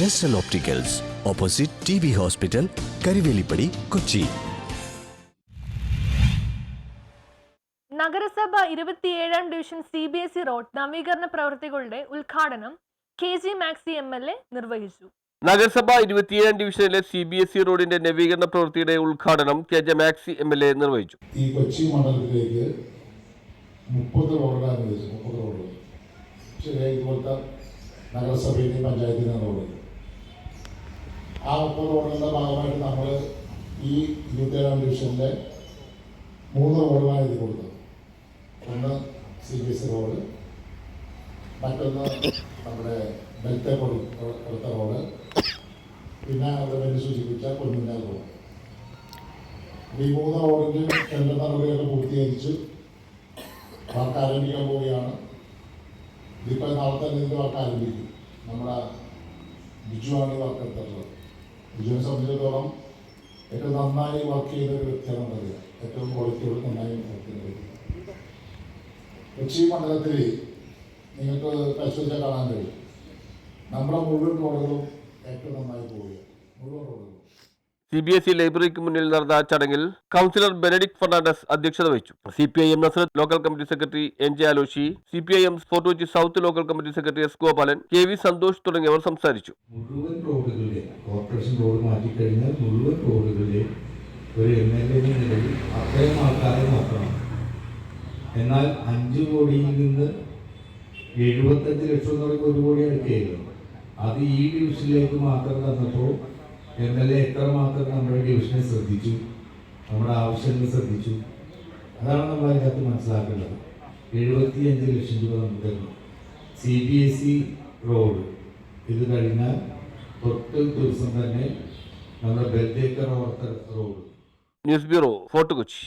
ജസ്റ്റൽ opticals opposite T B hospital Karuvelippady Kochi നഗരസഭ ഇരുപത്തിയേഴാം division C B S E road നവീകരണ പ്രവൃത്തികളുടെ ഉദ്ഘാടനം K G Maxi M L A നിർവഹിച്ചു. നഗരസഭ ഇരുപത്തിയേഴാം ഡിവിഷനിലെ സി ബി എസ് ഇ റോഡിന്റെ നവീകരണ പ്രവൃത്തിയുടെ ഉദ്ഘാടനം K J Maxi M L A നിർവഹിച്ചു. ഈ കൊച്ചി മണ്ഡലത്തിലേക്ക് മുപ്പത് അനുവദിച്ചു മുപ്പത് ഇതുപോലത്തെ നഗരസഭയിലെയും പഞ്ചായത്തിലെയും റോഡുകൾ ആ മുപ്പത് റോഡുകളുടെ ഭാഗമായിട്ട് നമ്മൾ ഈ ഇരുപത്തേഴാം ഡിവിഷനിലെ മൂന്ന് റോഡുകളാണ് എഴുതി കൊടുത്തത്. ഒന്ന് സി ബി എസ് റോഡ് മറ്റൊന്ന് നമ്മുടെ ബെൽത്തെ കൊടുത്ത റോഡ് പിന്നെ അവിടെ പേര് സൂചിപ്പിച്ച പൊന്നുഞ്ഞാൽ റോഡ്. ഈ മൂന്ന് റോഡിന്റെ ടെൻഡർ നടപടിയൊക്കെ പൂർത്തീകരിച്ചു. വർക്ക് ആരംഭിക്കാൻ പോവുകയാണ്. ഇതിപ്പോൾ നാളെ തന്നെ ഇതിന്റെ വർക്ക് ആരംഭിക്കും. നമ്മുടെ ബിജുവാണ് വർക്ക് എടുത്തിട്ടുള്ളത്. ബിജുവിനെ സംബന്ധിച്ചിടത്തോളം ഏറ്റവും നന്നായി വർക്ക് ചെയ്ത ഒരു വ്യക്തിയാണ് ഉള്ളത് ഏറ്റവും ക്വാളിറ്റിയോട് നന്നായി വർക്ക് ചെയ്യുന്ന വ്യക്തി. കൊച്ചി മണ്ഡലത്തിൽ നിങ്ങൾക്ക് പരിശോധിച്ചാൽ കാണാൻ കഴിയും. നമ്മുടെ മുഴുവൻ റോഡുകളും ഏറ്റവും നന്നായി പോവുകയാണ്. മുഴുവൻ റോഡുകളും. സി ബി എസ് ഇ ലൈബ്രറിക്ക് മുന്നിൽ നടന്ന ചടങ്ങിൽ കൗൺസിലർ ബെനഡിക് ഫെർണാണ്ടസ് അധ്യക്ഷത വഹിച്ചു. C P I M Nazareth local committee secretary N J Aloshy C P I M Fort Kochi south local committee secretary S Gopalan K V Santhosh തുടങ്ങിയവർ സംസാരിച്ചു. മുഴുവൻ റോഡുകളിലെ corporation road മാറ്റിക്കഴിഞ്ഞാൽ മുഴുവൻ റോഡുകളിലെ ഒരു M L A നിലയിൽ അത്രയും ആൾക്കാരെ നോക്കണം എന്നാൽ അഞ്ച് കോടിയിൽ നിന്ന് എഴുപത്തഞ്ച് ലക്ഷം എന്ന് പറയുമ്പോൾ ഒരു കോടി അടുക്കുകയായിരുന്നു അത് ഈ ഡിവിഷനിലേക്ക് മാത്രം തന്നപ്പോൾ എം എൽ എ എത്ര മാത്രം നമ്മുടെ ഡിവിഷനെ ശ്രദ്ധിച്ചു നമ്മുടെ ആവശ്യങ്ങൾ ശ്രദ്ധിച്ചു. അതാണ് നമ്മൾ അതിനകത്ത് മനസ്സിലാക്കേണ്ടത്. എഴുപത്തി അഞ്ച് ലക്ഷം രൂപ നമുക്ക് തന്നു C B S E road ഇത് കഴിഞ്ഞാൽ തൊട്ട് ദിവസം തന്നെ നമ്മുടെ ബെൽറ്റേക്കർ ഓർത്ത road news bureau Fort Kochi.